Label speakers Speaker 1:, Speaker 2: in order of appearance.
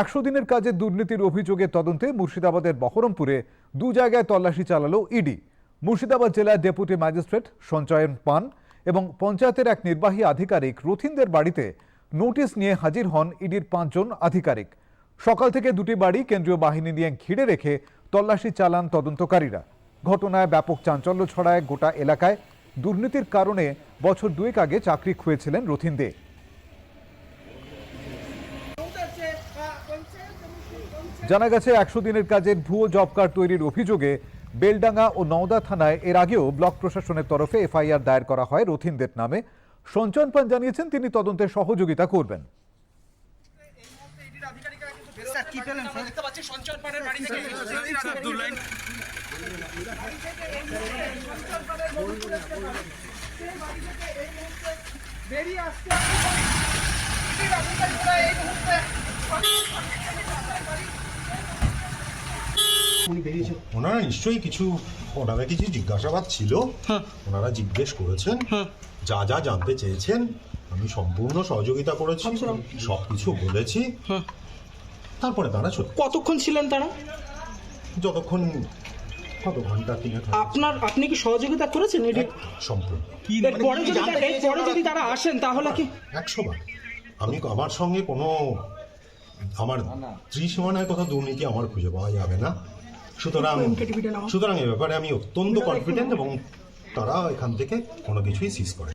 Speaker 1: একশো দিনের কাজে দুর্নীতির অভিযোগে তদন্তে মুর্শিদাবাদের বহরমপুরে দু জায়গায় তল্লাশি চালালো ইডি। মুর্শিদাবাদ জেলার ডেপুটি ম্যাজিস্ট্রেট সঞ্চয়ন পান এবং পঞ্চায়েতের এক নির্বাহী আধিকারিক রথিনদের বাড়িতে নোটিশ নিয়ে হাজির হন ইডির পাঁচজন আধিকারিক। সকাল থেকে দুটি বাড়ি কেন্দ্রীয় বাহিনী নিয়ে ঘিরে রেখে তল্লাশি চালান তদন্তকারীরা। ঘটনায় ব্যাপক চাঞ্চল্য ছড়ায় গোটা এলাকায়। দুর্নীতির কারণে বছর দুয়েক আগে চাকরি খুঁয়েছিলেন রথিন দে জানা গেছে একশো দিনের কাজের ভুয়ো জব কার্ড তৈরির অভিযোগে বেলডাঙ্গা ও নওদা থানায় এর আগেও ব্লক প্রশাসনের তরফে এফআইআর দায়ের করা হয় রথিনদের নামে। সঞ্চয়ন পান জানিয়েছেন তিনি তদন্তে সহযোগিতা করবেন।
Speaker 2: পেলেন স্যার
Speaker 3: দেখতে পাচ্ছি সঞ্চয় পানের বাড়ি থেকে
Speaker 2: বেরিয়ে আসতে উনি
Speaker 4: ওনারা নিশ্চয়ই কিছু ওনারা কিছু জিজ্ঞাসাবাদ ছিল। ওনারা জিজ্ঞেস করেছেন। যা যা জানতে চেয়েছেন আমি সম্পূর্ণ সহযোগিতা করেছি। সব কিছু বলেছি। তারপরে তারা
Speaker 3: কতক্ষণ ছিলেন তারা?
Speaker 4: যতক্ষণ কত ঘণ্টা তিনে
Speaker 3: আপনার আপনি কি সহযোগিতা করেছেন এটি?
Speaker 4: সম্পূর্ণ।
Speaker 3: পরে যদি তারা- যদি তারা আসেন তাহলে কি?
Speaker 4: একশো বার। আমি আমার সঙ্গে কোনো আমার ত্রিসীমানায় কথা দুর্নীতি আমার খুঁজে পাওয়া যাবে না। সুতরাং সুতরাং এ ব্যাপারে আমি অত্যন্ত কনফিডেন্ট এবং তারা এখান থেকে কোনো কিছুই সিজ করে